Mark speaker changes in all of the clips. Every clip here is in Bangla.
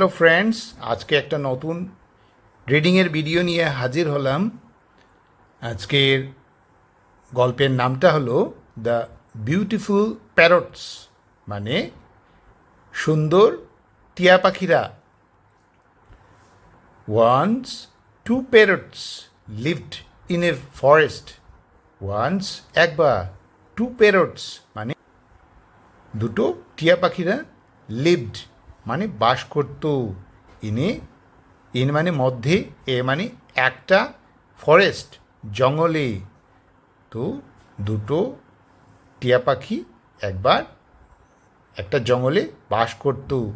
Speaker 1: হ্যালো ফ্রেন্ডস আজকে একটা নতুন রিডিংয়ের ভিডিও নিয়ে হাজির হলাম। আজকের গল্পের নামটা হলো দ্য বিউটিফুল প্যারটস মানে সুন্দর টিয়া পাখিরা। Once two parrots lived in a forest once একবার টু প্যারটস মানে দুটো টিয়া পাখিরা লিভড মানে বাস করত ইনে, ইন মানে মধ্যে, এ মানে একটা ফরেস্ট জঙ্গলে। তো দুটো টিয়া পাখি একবার একটা জঙ্গলে বাস করত।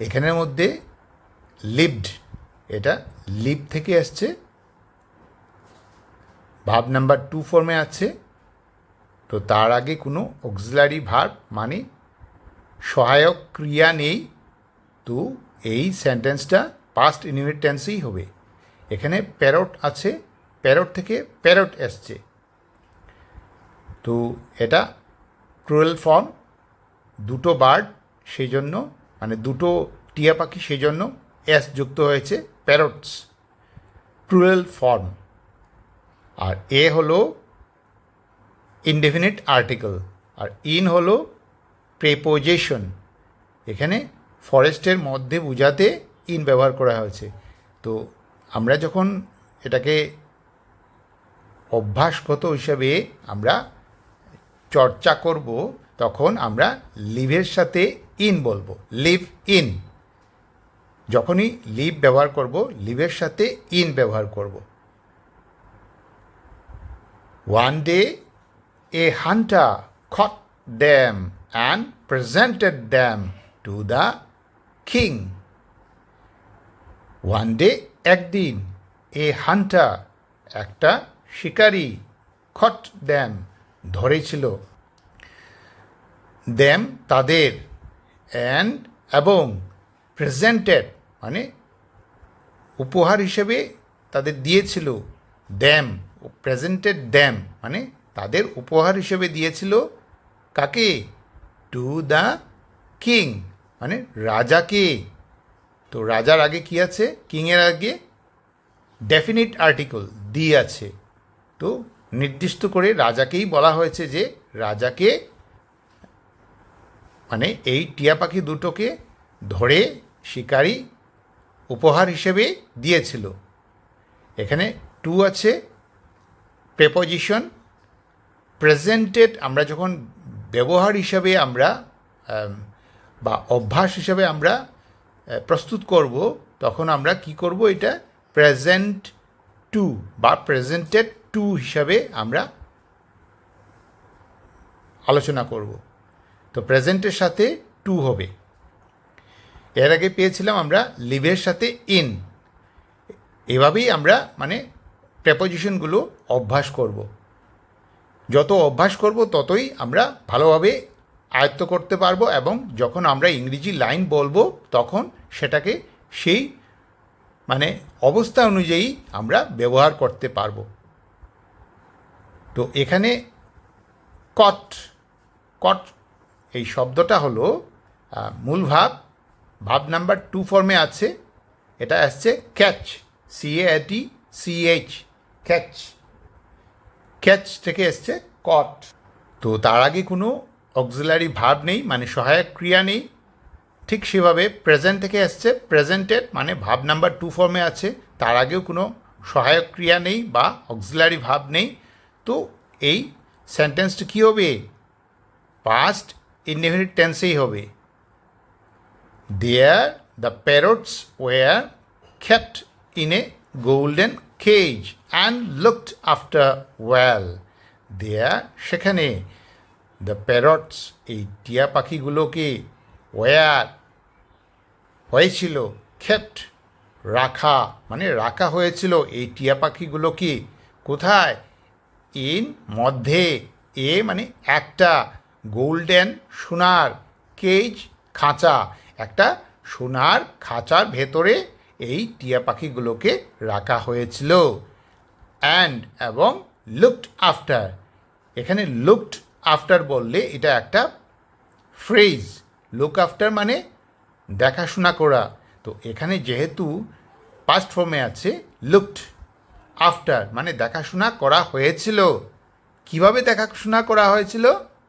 Speaker 1: এখানের মধ্যে লিভড, এটা লিভ থেকে আসছে। ভাব নাম্বার টু ফর্মে আছে। তো তার আগে কোনো অক্সিলারি ভার্ব মানে সহায়ক ক্রিয়া নেই, তো এই সেন্টেন্সটা পাস্ট ইনভিট টেন্সেই হবে। এখানে প্যারট আছে প্যারট থেকে প্যারট এসছে। তো এটা ক্রুয়েল ফর্ম দুটো বার্ড সেই জন্য মানে দুটো টিয়া পাখি সেই জন্য এস যুক্ত হয়েছে প্যারটস ক্রুয়েল ফর্ম আর এ হলো ইনডেফিনিট আর্টিকেল আর ইন হলো প্রেপোজেশন এখানে ফরেস্টের মধ্যে বোঝাতে ইন ব্যবহার করা হয়েছে। তো আমরা যখন এটাকে অভ্যাসগত হিসাবে আমরা চর্চা করব, তখন আমরা লিভের সাথে ইন বলব। Live in. যখনই লিভ ব্যবহার করব, লিভের সাথে ইন ব্যবহার করব। One day a hunter caught them and presented them to the king. One day, একদিন এ হান্টার একটা শিকারী খট দ্যাম ধরেছিল। দ্যাম তাদের অ্যান্ড এবং প্রেজেন্টেড মানে উপহার হিসেবে তাদের দিয়েছিল। দ্যাম প্রেজেন্টেড দ্যাম মানে তাদের উপহার হিসেবে দিয়েছিল কাকে? টু দ্য কিং মানে রাজাকে। তো রাজার আগে কি আছে? কিংয়ের আগে? ডেফিনিট আর্টিকেল দি আছে। তো নির্দিষ্ট করে রাজাকেই বলা হয়েছে যে রাজাকে মানে এই টিয়া পাখি দুটোকে ধরে শিকারি উপহার হিসেবে দিয়েছিল। এখানে টু আছে প্রেপোজিশন প্রেজেন্টেড আমরা যখন ব্যবহার হিসাবে আমরা বা অভ্যাস হিসাবে আমরা প্রস্তুত করব, তখন আমরা কি করব, এটা প্রেজেন্ট টু বা প্রেজেন্টেড টু হিসাবে আমরা আলোচনা করব। তো প্রেজেন্টের সাথে টু হবে। এর আগে পেয়েছিলাম আমরা লিভের সাথে ইন এভাবেই আমরা মানে প্রেপোজিশনগুলো অভ্যাস করব। যত অভ্যাস করব, ততই আমরা ভালোভাবে আয়ত্ত করতে পারব এবং যখন আমরা ইংরেজি লাইন বলব, তখন সেটাকে সেই মানে অবস্থা অনুযায়ী আমরা ব্যবহার করতে পারব। তো এখানে কট কট এই শব্দটা হলো মূল ভাব ভাব নাম্বার টু ফর্মে আছে। এটা আসছে catch C A T catch catch থেকে এসছে কট তো তার আগে কোনো অক্সিলারি ভাব নেই মানে সহায়ক ক্রিয়া নেই। ঠিক সেভাবে প্রেজেন্ট থেকে এসছে প্রেজেন্টেড মানে ভাব নাম্বার টু ফর্মে আছে। তার আগেও কোনো সহায়ক ক্রিয়া নেই বা অক্সিলারি ভাব নেই। তো এই সেন্টেন্সটা কী হবে? পাস্ট ইনডেফিনিট টেন্সেই হবে। There the parrots were kept in a golden cage and looked after well. There, সেখানে দ্য প্যারটস এই টিয়া পাখিগুলোকে ওয়ার হয়েছিল খেপ্ট রাখা মানে রাখা হয়েছিল এই টিয়া পাখিগুলোকে কোথায়? ইন মধ্যে এ মানে একটা গোল্ডেন সোনার কেজ খাঁচা। একটা সোনার খাঁচার ভেতরে এই টিয়া পাখিগুলোকে রাখা হয়েছিল। অ্যান্ড এবং লুকড আফটার এখানে লুকড আফটার বললে এটা একটা ফ্রেজ লুক আফটার মানে দেখাশোনা করা। তো এখানে যেহেতু পাস্ট ফর্মে আছে লুকড আফটার মানে দেখাশোনা করা হয়েছিল। কীভাবে দেখাশোনা করা হয়েছিল?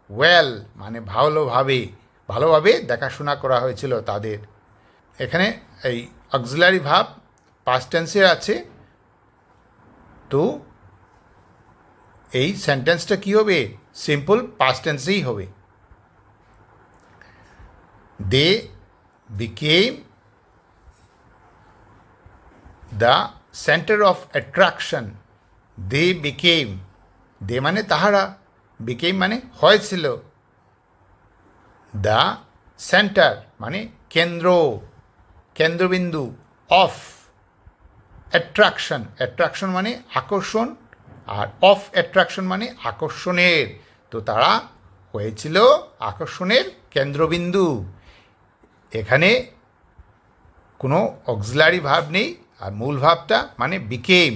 Speaker 1: ওয়েল মানে ভালোভাবে ভালোভাবে দেখাশোনা করা হয়েছিল তাদের। এখানে এই অক্সিলারি ভাব পাস্ট টেন্সে আছে। তো এই সেন্টেন্সটা কী হবে? সিম্পল পাস্ট টেন্সেই হবে। They became the centre of attraction they became they মানে তাহারা বিকেম মানে হয়েছিল। দ্য সেন্টার মানে কেন্দ্র, কেন্দ্রবিন্দু অফ অ্যাট্রাকশন অ্যাট্রাকশন মানে আকর্ষণ আর অফ অ্যাট্রাকশন মানে আকর্ষণের। তো তারা হয়েছিল আকর্ষণের কেন্দ্রবিন্দু। এখানে কোনো অক্সিলারি ভাব নেই আর মূল ভাবটা মানে বিকেম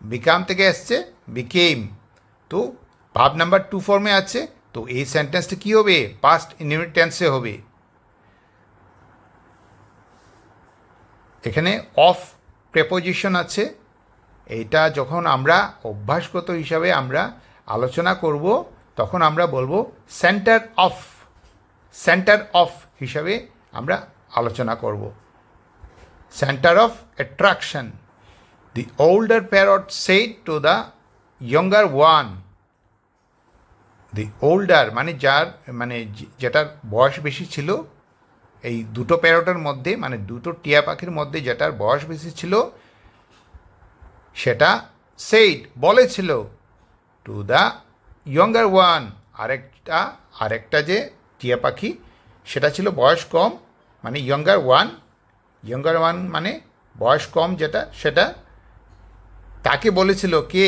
Speaker 1: বিকাম থেকে এসছে বিকেম তো ভাব নাম্বার টু ফর্মে আছে। তো এই সেন্টেন্সটা কী হবে? পাস্ট ইনডিফিনিট টেন্সে হবে। এখানে অফ প্রেপোজিশন আছে। এইটা যখন আমরা অভ্যাসগত হিসাবে আমরা আলোচনা করব, তখন আমরা বলব সেন্টার অফ সেন্টার অফ হিসাবে আমরা আলোচনা করব। Centre of attraction the older parrot said to the younger one the older মানে যার মানে যেটার বয়স বেশি ছিল এই দুটো প্যারটের মধ্যে মানে দুটো টিয়া পাখির মধ্যে যেটার বয়স বেশি ছিল, সেটা সেইট বলেছিল টু দ্য ইয়ঙ্গার ওয়ান আরেকটা আরেকটা যে টিয়া পাখি, সেটা ছিল বয়স কম মানে ইয়ঙ্গার ওয়ান ইয়ঙ্গার ওয়ান মানে বয়স কম যেটা, সেটা তাকে বলেছিল কে?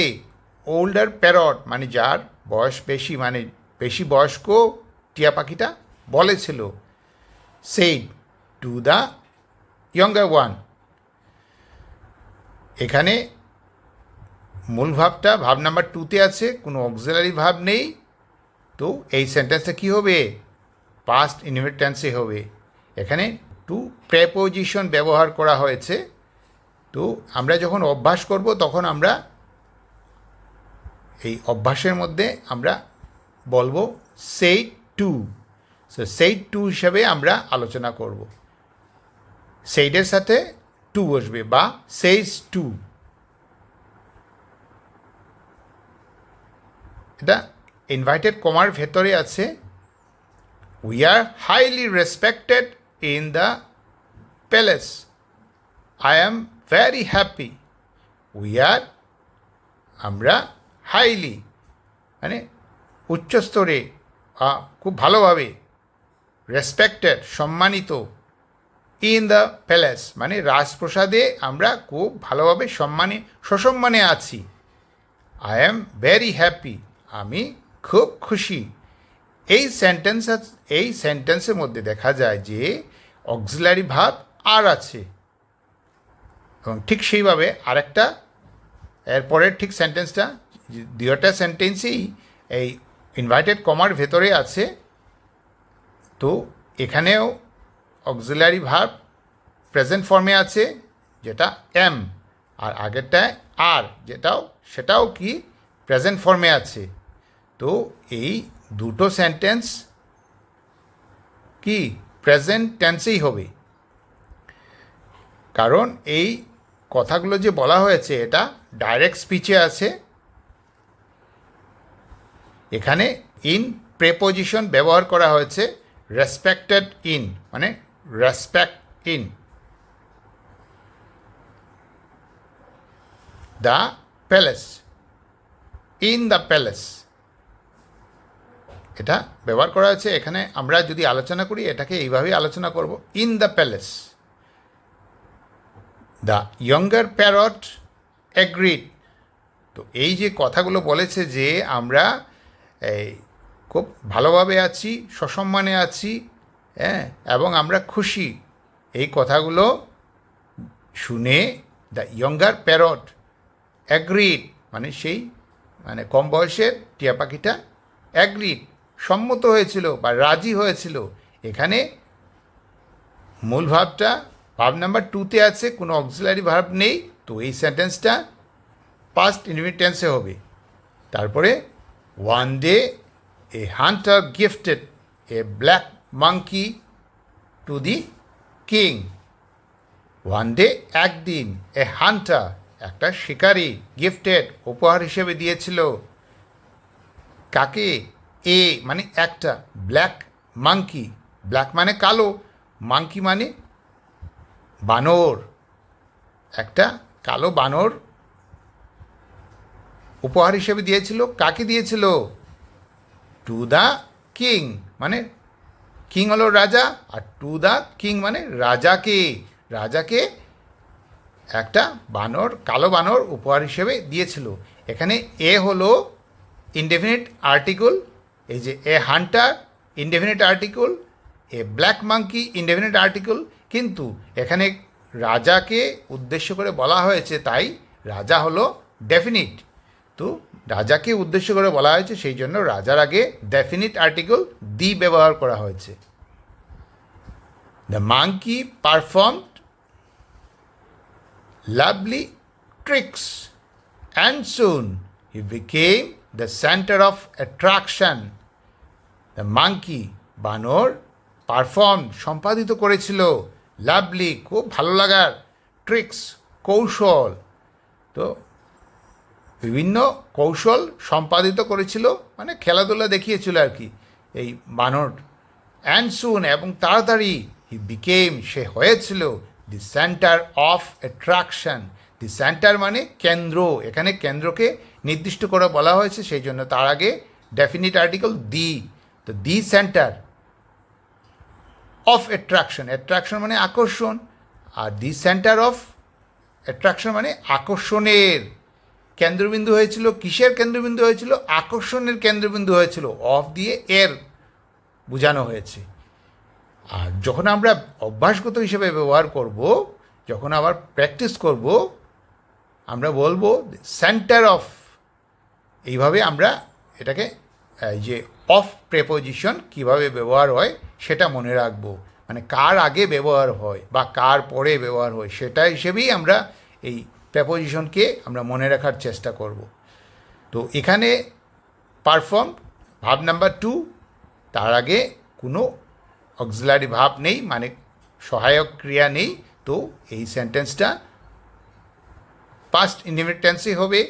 Speaker 1: ওল্ডার প্যারট মানে যার বয়স বেশি মানে বেশি বয়স্ক টিয়া পাখিটা বলেছিল। সেই টু দ্য ইয়ঙ্গার ওয়ান এখানে মূল ভাবটা, ভাব নাম্বার টুতে আছে, কোনো অক্সিলারি ভাব নেই। তো এই সেন্টেন্সটা কী হবে? পাস্ট ইনভিটেন্সে হবে। এখানে টু প্রেপোজিশন ব্যবহার করা হয়েছে। তো আমরা যখন অভ্যাস করব, তখন আমরা এই অভ্যাসের মধ্যে আমরা বলব সেই টু সো সেইড টু হিসাবে আমরা আলোচনা করব। সেইডের সাথে টু বসবে বা সেইস টু এটা ইনভাইটেড কমার ভেতরে আছে। We are highly respected in the palace I am very happy we are আমরা হাইলি মানে উচ্চস্তরে খুব ভালোভাবে রেসপেক্টেড সম্মানিত ইন দ্য প্যালেস মানে রাজপ্রসাদে আমরা খুব ভালোভাবে সম্মানে, সসম্মানে আছি। আই অ্যাম ভেরি হ্যাপি আমি খুব খুশি। এই সেন্টেন্স এই সেন্টেন্সের মধ্যে দেখা যায় যে অক্সিলারি ভাব আর আছে। এবং ঠিক সেইভাবে আরেকটা, এরপরের ঠিক সেন্টেন্সটা দুটা সেন্টেন্সেই এই ইনভাইটেড কমার ভেতরে আছে। তো এখানেও অক্সিলারি ভার্ব প্রেজেন্ট ফর্মে আছে, যেটা এম আর আগেরটায় আর যেটাও, সেটাও কি প্রেজেন্ট ফর্মে আছে। তো এই দুটো সেন্টেন্স কি প্রেজেন্ট টেন্সেই হবে। কারণ এই কথাগুলো যে বলা হয়েছে, এটা ডাইরেক্ট স্পিচে আছে। এখানে ইন প্রেপোজিশন ব্যবহার করা হয়েছে। রেসপেক্টেড ইন মানে respect in the palace in the palace এটা ব্যবহার করা হয়েছে, এখানে আমরা যদি আলোচনা করি, এটাকে এইভাবেই আলোচনা করব। In the palace the younger parrot agreed তো এই যে কথাগুলো বলেছে যে আমরা এই খুব ভালোভাবে আছি, সসম্মানে আছি হ্যাঁ এবং আমরা খুশি। এই কথাগুলো শুনে দ্য ইয়ঙ্গার প্যারট অ্যাগ্রিড মানে সেই মানে কম বয়সের টিয়া পাখিটা অ্যাগ্রিড সম্মত হয়েছিল বা রাজি হয়েছিল। এখানে মূল ভাবটা, ভাব নাম্বার টুতে আছে, কোনো অক্সিলারি ভার্ব নেই, তো এই সেন্টেন্সটা পাস্ট ইনভিটেন্সে হবে। তারপরে one day a hunter gifted a black monkey to the king one day একদিন এ হান্টার একটা শিকারি গিফটেড উপহার হিসেবে দিয়েছিল। কাকে? এ মানে একটা ব্ল্যাক মাঙ্কি ব্ল্যাক মানে কালো মাঙ্কি মানে বানর। একটা কালো বানর উপহার হিসেবে দিয়েছিল। কাকে দিয়েছিল? টু দ্য কিং মানে কিং হলো রাজা, আর টু দ্য কিং মানে রাজাকে। রাজাকে একটা বানর, কালো বানর উপহার হিসেবে দিয়েছিল। এখানে এ হলো ইনডেফিনিট আর্টিকল এই যে a hunter indefinite article a black monkey indefinite article কিন্তু এখানে রাজাকে উদ্দেশ্য করে বলা হয়েছে তাই রাজা হলো ডেফিনিট তো রাজাকে উদ্দেশ্য করে বলা হয়েছে সেই জন্য রাজার আগে ডেফিনিট আর্টিকল দি ব্যবহার করা হয়েছে। The monkey perform lovely tricks and soon he became the centre of attraction the monkey, বানর পারফর্ম সম্পাদিত করেছিল। লাভলি খুব ভালো লাগার ট্রিক্স কৌশল। তো বিভিন্ন কৌশল সম্পাদিত করেছিল মানে খেলাধুলা দেখিয়েছিল আর কি, এই বানর। অ্যান্ড সুন এবং তাড়াতাড়ি হি বিকেম সে হয়েছিল the centre of attraction the centre মানে কেন্দ্র, এখানে কেন্দ্রকে নির্দিষ্ট করে বলা হয়েছে, সেই জন্য তার আগে ডেফিনিট আর্টিকেল দি তো the centre of attraction attraction মানে আকর্ষণ, আর দি সেন্টার অফ অ্যাট্রাকশন মানে আকর্ষণের। কেন্দ্রবিন্দু হয়েছিল, কিসের কেন্দ্রবিন্দু হয়েছিল? আকর্ষণের কেন্দ্রবিন্দু হয়েছিল, অফ দিয়ে এর বোঝানো হয়েছে। আর যখন আমরা অভ্যাসগত হিসেবে ব্যবহার করব, যখন আবার প্র্যাকটিস করব, আমরা বলব সেন্টার অফ এইভাবে আমরা এটাকে যে অফ প্রেপোজিশন কীভাবে ব্যবহার হয় সেটা মনে রাখব। মানে কার আগে ব্যবহার হয় বা কার পরে ব্যবহার হয়, সেটা হিসেবেই আমরা এই প্রেপোজিশনকে আমরা মনে রাখার চেষ্টা করব। তো এখানে পারফর্ম ভাব নাম্বার টু তার আগে কোনো অক্সিলারি ভাব নেই মানে সহায়ক ক্রিয়া নেই, তো এই সেন্টেন্সটা পাস্ট ইন্ডিমিটেন্সই হবে।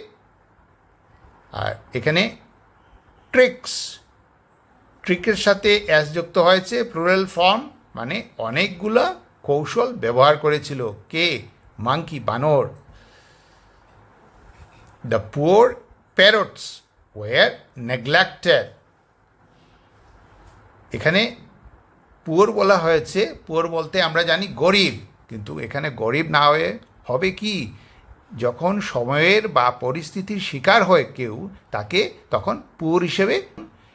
Speaker 1: আর এখানে ট্রিক্স ট্রিকের সাথে অ্যাস যুক্ত হয়েছে প্লুরাল ফর্ম মানে অনেকগুলা কৌশল ব্যবহার করেছিল। কে? মাঙ্কি বানর। The poor parrots were neglected এখানে পুয়ার বলা হয়েছে পুয়ার বলতে আমরা জানি গরিব, কিন্তু এখানে গরিব না হয়ে হবে কি? যখন সময়ের বা পরিস্থিতির শিকার হয় কেউ তাকে তখন পুয়ার হিসেবে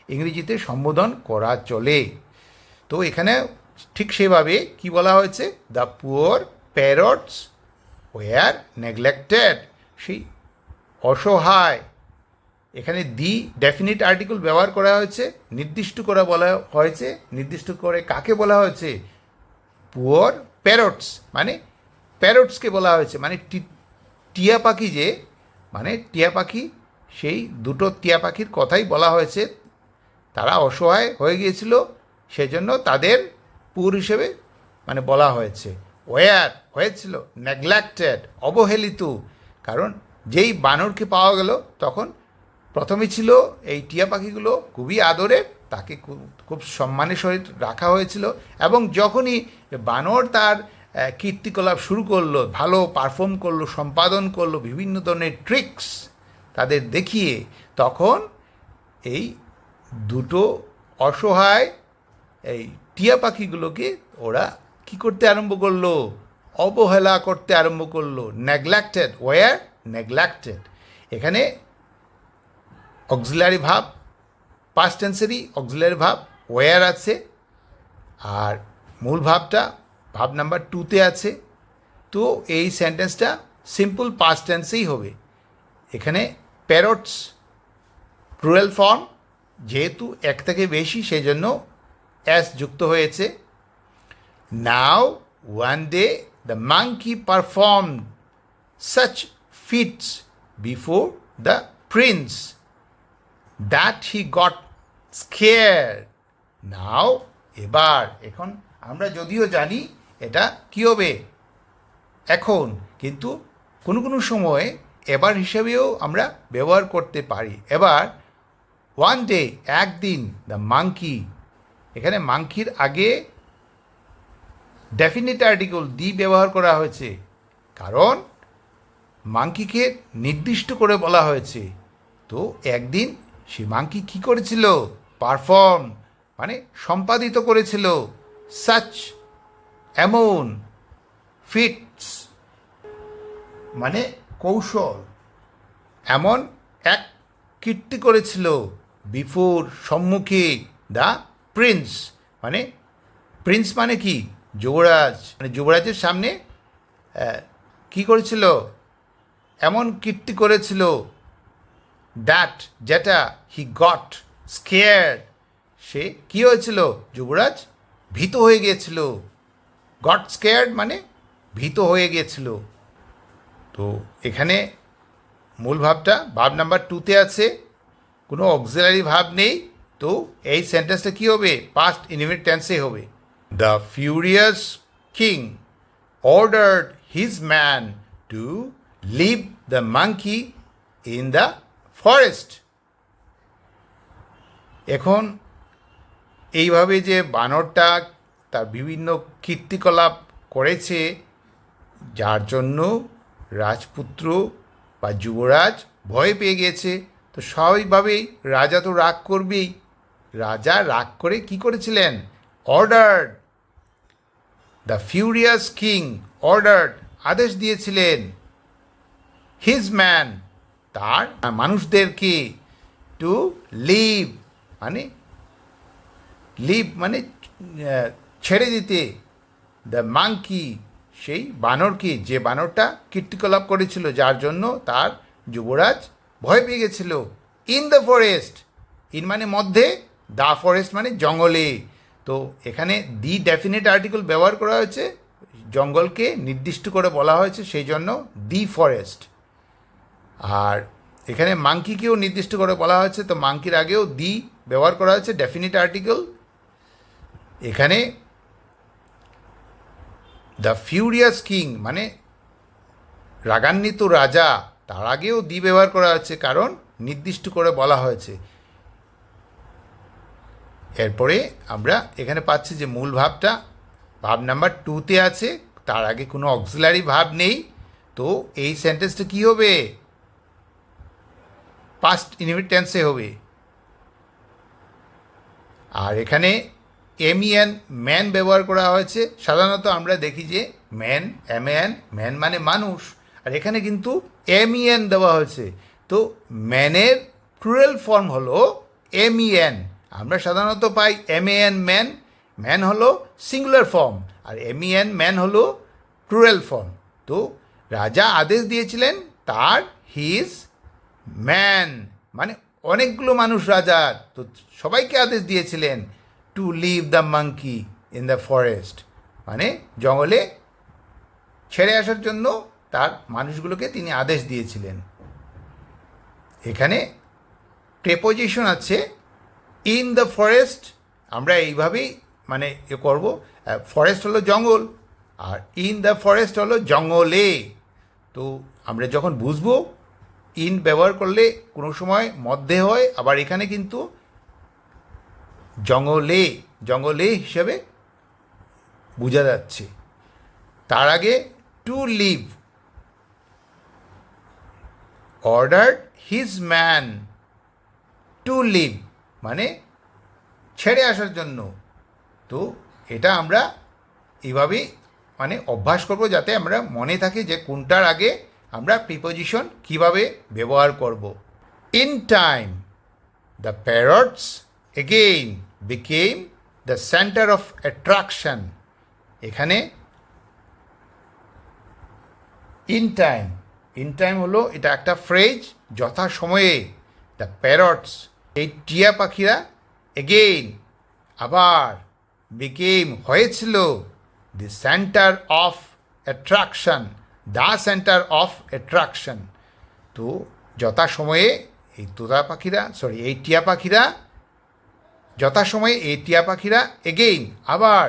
Speaker 1: ইংরেজিতে সম্বোধন করা চলে। তো এখানে ঠিক সেভাবে কি বলা হয়েছে? The poor parrots were neglected সেই অসহায়। এখানে দি ডেফিনিট আর্টিকেল ব্যবহার করা হয়েছে, নির্দিষ্ট করে বলা হয়েছে, নির্দিষ্ট করে কাকে বলা হয়েছে? পুয়ার প্যারটস মানে প্যারটসকে বলা হয়েছে মানে টিয়া পাখি যে মানে টিয়া পাখি, সেই দুটো টিয়া পাখির কথাই বলা হয়েছে। তারা অসহায় হয়ে গিয়েছিল, সেজন্য তাদের পুর হিসেবে মানে বলা হয়েছে। ওয়ার হয়েছিল নেগলেক্টেড অবহেলিত, কারণ যেই বানরকে পাওয়া গেল, তখন প্রথমে ছিল এই টিয়া পাখিগুলো খুবই আদরে, তাকে খুব সম্মানের সহিত রাখা হয়েছিল এবং যখনই বানর তার কীর্তিকলাপ শুরু করল, ভালো পারফর্ম করল, সম্পাদন করল, বিভিন্ন ধরনের ট্রিক্স তাদের দেখিয়ে, তখন এই দুটো অসহায় এই টিয়া পাখিগুলোকে ওরা কি করতে আরম্ভ করল? অবহেলা করতে আরম্ভ করল নেগলেক্টেড ওয়ার নেগলেক্টেড এখানে অক্সিলারি ভাব পাস্ট টেন্সেরই অক্সিলারি ভাব ওয়ার আছে, আর মূল ভাবটা ভাব নাম্বার টুতে আছে। তো এই সেন্টেন্সটা সিম্পল পাস্ট টেন্সেই হবে। এখানে প্যারটস প্লুরাল ফর্ম যেহেতু এক থেকে বেশি সেই জন্য অ্যাস যুক্ত হয়েছে। নাও one day, the monkey performed such feats before the prince. That he got scared. Now, এবার এখন আমরা যদিও জানি এটা কী হবে? এখন কিন্তু কোনো কোনো সময় এবার হিসেবেও আমরা ব্যবহার করতে পারি। এবার ওয়ান ডে একদিন দ্য মাংকি এখানে মাংকির আগে ডেফিনিট আর্টিকেল দি ব্যবহার করা হয়েছে। কারণ মাংকিকে নির্দিষ্ট করে বলা হয়েছে। তো একদিন সে মাংকি কী করেছিল? পারফর্ম মানে সম্পাদিত করেছিল। সাচ, এমন, ফিটস মানে কৌশল, এমন এক কীর্তি করেছিল বিফোর সম্মুখে দ্য প্রিন্স মানে প্রিন্স মানে কি? যুবরাজ মানে যুবরাজের সামনে কি করেছিল? এমন কীর্তি করেছিল দ্যাট যেটা হি গট স্কেয়ার্ড সে কি হয়েছিল? যুবরাজ ভীত হয়ে গিয়েছিল। গট স্কেয়ার্ড মানে ভীত হয়ে গিয়েছিল। তো এখানে মূল ভাবটা, ভাব নাম্বার টুতে আছে। কোনো অক্সিলারি ভাব নেই। তো এই সেন্টেন্সটা কী হবে? পাস্ট ইনভিট টেন্সে হবে। The furious king ordered his man to leave the monkey in the forest এখন এইভাবে যে বানরটা তার বিভিন্ন কীর্তিকলাপ করেছে, যার জন্য রাজপুত্র বা যুবরাজ ভয় পেয়ে গেছে। তো স্বাভাবিকভাবেই রাজা তো রাগ করবেই। রাজা রাগ করে কি করেছিলেন? Order the furious king order আদেশ দিয়েছিলেন। হিজ ম্যান তার মানুষদেরকে টু লিভ মানে লিভ মানে ছেড়ে দিতে। দ্য মাংকি সেই বানরকে, যে বানরটা কীর্তিকলাপ করেছিল, যার জন্য তার যুবরাজ ভয় পেয়ে গেছিল। ইন দ্য ফরেস্ট ইন মানে মধ্যে দ্য ফরেস্ট মানে জঙ্গলে। তো এখানে দি ডেফিনেট আর্টিকেল ব্যবহার করা হয়েছে, জঙ্গলকে নির্দিষ্ট করে বলা হয়েছে, সেই জন্য দি ফরেস্ট আর এখানে মাংকিকেও নির্দিষ্ট করে বলা হয়েছে, তো মাংকির আগেও দি ব্যবহার করা হয়েছে ডেফিনিট আর্টিকেল এখানে দ্য ফিউরিয়াস কিং মানে রাগান্বিত রাজা, তার আগেও দি ব্যবহার করা হয়েছে, কারণ নির্দিষ্ট করে বলা হয়েছে। এরপরে আমরা এখানে পাচ্ছি যে মূল ভাবটা, ভাব নাম্বার টুতে আছে, তার আগে কোনো অক্সিলারি ভাব নেই, তো এই সেন্টেন্সটা কী হবে? পাস্ট ইনভিট টেন্সে হবে। আর এখানে এমিএন ম্যান ব্যবহার করা হয়েছে। সাধারণত আমরা দেখি যে ম্যান এমএন ম্যান মানে মানুষ। আর এখানে কিন্তু এমইএন দেওয়া হয়েছে। তো ম্যানের প্লুরাল ফর্ম হলো এমইএন আমরা সাধারণত পাই M A N man man হলো সিঙ্গুলার ফর্ম আর এমইএন ম্যান হলো প্লুরাল ফর্ম তো রাজা আদেশ দিয়েছিলেন, তার হিজ ম্যান মানে অনেকগুলো মানুষ রাজার তো সবাইকে আদেশ দিয়েছিলেন to leave the monkey in the forest মানে জঙ্গলে ছেড়ে আসার জন্য তার মানুষগুলোকে তিনি আদেশ দিয়েছিলেন। এখানে প্রেপোজিশন আছে ইন দ্য ফরেস্ট আমরা এইভাবেই মানে এ করব ফরেস্ট হলো জঙ্গল, আর ইন দ্য ফরেস্ট হলো জঙ্গলে। তো আমরা যখন বুঝব ইন ব্যবহার করলে কোনো সময় মধ্যে হয়, আবার এখানে কিন্তু জঙ্গলে জঙ্গলে হিসেবে বোঝা যাচ্ছে। তার আগে to leave order his man to leave মানে ছেড়ে আসার জন্য। তো এটা আমরা এভাবেই মানে অভ্যাস করব যাতে আমরা মনে থাকি যে কোনটার আগে আমরা প্রিপোজিশন কীভাবে ব্যবহার করব? In time the parrots again became the centre of attraction এখানে ইন টাইম ইন টাইম হলো এটা একটা ফ্রেজ যথা সময়ে দ্য প্যারটস এই টিয়া পাখিরা এগেইন আবার বিকেম হয়েছিল the centre of attraction the centre of attraction. তো যথাসময়ে এই তোতা পাখিরা সরি এই টিয়া পাখিরা, যথাসময়ে এই টিয়া পাখিরা এগেইন আবার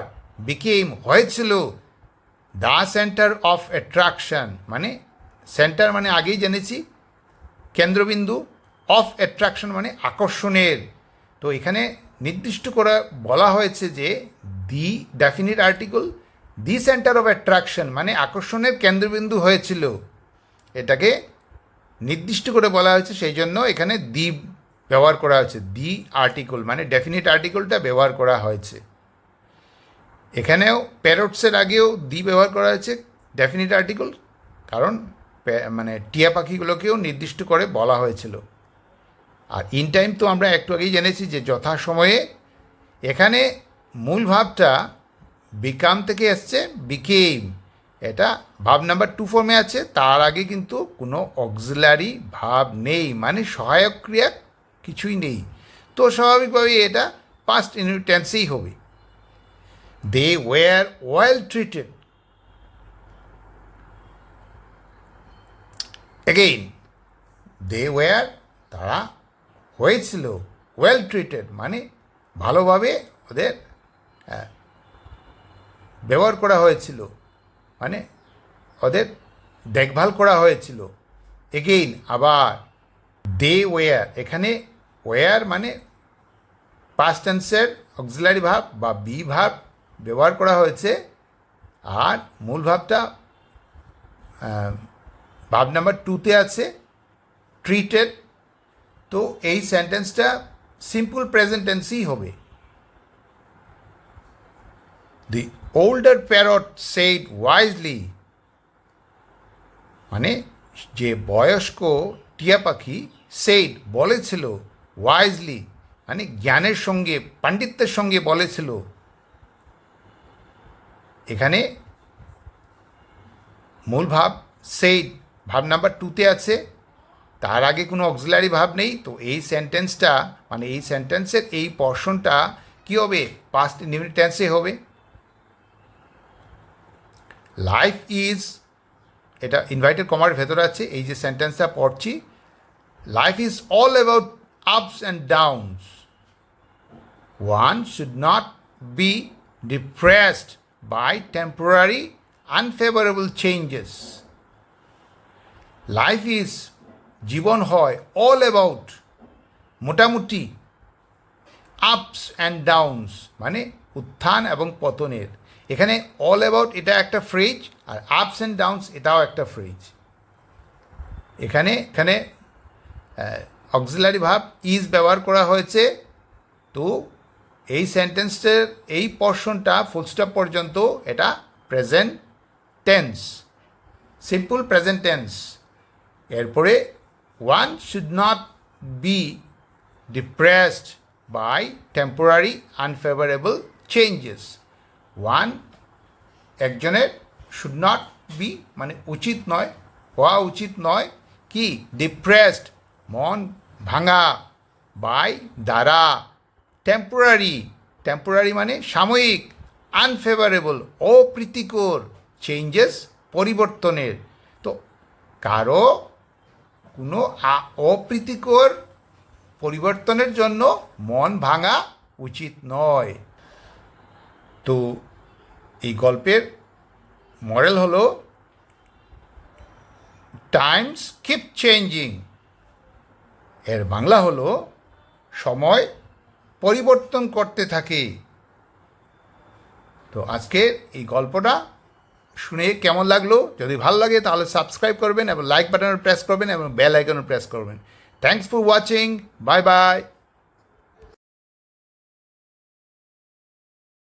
Speaker 1: বিকেম হয়েছিল দ্য সেন্টার অফ অ্যাট্রাকশন। মানে সেন্টার মানে আগেই জেনেছি, কেন্দ্রবিন্দু অফ অ্যাট্রাকশন মানে আকর্ষণের। তো এখানে নির্দিষ্ট করে বলা হয়েছে যে the definite article the centre of attraction মানে আকর্ষণের কেন্দ্রবিন্দু হয়েছিল। এটাকে নির্দিষ্ট করে বলা হয়েছে, সেই জন্য এখানে দি ব্যবহার করা হয়েছে। দি আর্টিকল মানে ডেফিনিট আর্টিকলটা ব্যবহার করা হয়েছে। এখানেও প্যারটসের আগেও দি ব্যবহার করা হয়েছে, ডেফিনিট আর্টিকল, কারণ মানে টিয়া পাখিগুলোকেও নির্দিষ্ট করে বলা হয়েছিল। আর ইন টাইম তো আমরা একটু আগেই জেনেছি যে যথাসময়ে এখানে মূল ভাবটা বিকাম থেকে এসছে বিকেম। এটা ভাব নাম্বার টু ফর্মে আছে তার আগে কিন্তু কোনো অক্সিলারি ভাব নেই মানে সহায়ক ক্রিয়া কিছুই নেই। তো স্বাভাবিকভাবেই এটা পাস্ট ইনটেন্সেই হবে। They were well treated again they were তারা হয়েছিল ওয়েল ট্রিটেড মানে ভালোভাবে ওদের আহ, ব্যবহার করা হয়েছিল মানে ওদের দেখভাল করা হয়েছিল। এগেইন আবার দে ওয়ার এখানে ওয়ার মানে পাস্ট টেন্সের অক্সিলারি ভাব বা বি ভাব ব্যবহার করা হয়েছে। আর মূল ভাবটা ভাব নাম্বার টুতে আছে ট্রিটেড তো এই সেন্টেন্সটা সিম্পল প্রেজেন্ট টেন্সই হবে। The older parrot said wisely মানে যে বয়স্ক টিয়া পাখি সেইড বলেছিল ওয়াইজলি মানে জ্ঞানের সঙ্গে, পাণ্ডিত্যের সঙ্গে বলেছিল। এখানে মূল ভাব সেইড ভাব নাম্বার টুতে আছে। তার আগে কোনো অক্সিলারি ভাব নেই। তো এই সেন্টেন্সটা মানে এই সেন্টেন্সের এই পর্শনটা কী হবে? পাস্ট ইনডিফিনিট হবে। লাইফ ইজ এটা ইনভাইটেড কমার ভেতরে আছে, এই যে সেন্টেন্সটা পড়ছি life is all about ups and downs one should not be depressed by temporary unfavourable changes life is জীবন হয় অল অ্যাবাউট মোটামুটি আপস অ্যান্ড ডাউনস মানে উত্থান এবং পতনের। এখানে অল অ্যাবাউট এটা একটা ফ্রিজ আর আপস অ্যান্ড ডাউনস এটাও একটা ফ্রিজ এখানে এখানে অক্সিলারি ভাব ইজ ব্যবহার করা হয়েছে। তো এই সেন্টেন্সের এই পর্শনটা ফুলস্টপ পর্যন্ত এটা present tense simple present tense এরপরে one should not be depressed by temporary unfavourable changes one, একজনের শুড নট বি মানে উচিত নয়, হওয়া উচিত নয় কি? ডিপ্রেসড মন ভাঙা বাই দ্বারা টেম্পোরারি টেম্পোরারি মানে সাময়িক আনফেভারেবল অপ্রীতিকর চেঞ্জেস পরিবর্তনের। তো কারও কোনো অপ্রীতিকর পরিবর্তনের জন্য মন ভাঙা উচিত নয়। তো এই গল্পের মডেল হলো টাইমস কিপ চেঞ্জিং। এর বাংলা হলো সময় পরিবর্তন করতে থাকে। তো আজকে এই গল্পটা শুনে কেমন লাগল? যদি ভালো লাগে তাহলে সাবস্ক্রাইব করবেন এবং লাইক বাটনে প্রেস করবেন এবং বেল আইকনে প্রেস করবেন। Thanks for watching bye bye